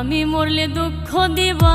আমি মরলে দুঃখ দিবা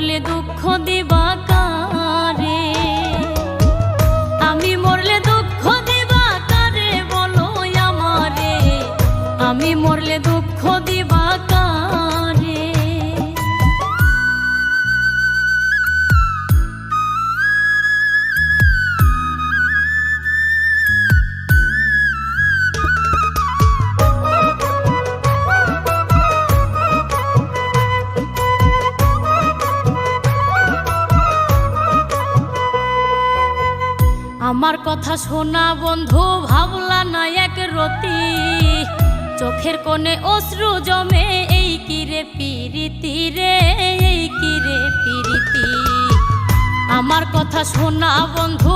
মরলে দুঃখ দিবা কারে? আমি মরলে দুঃখ দিবা কারে বলো আমারে? আমি মরলে দুঃখ দিবা কারে আমার কথা শোনা বন্ধু, ভাবলা না এক রতি। চোখের কোণে অশ্রু জমে, এই কিরে পিরিতি রে, এই কিরে পিরিতি? আমার কথা শোনা বন্ধু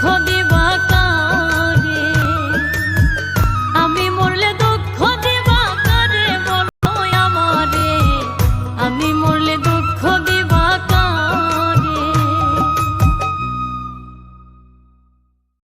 可别。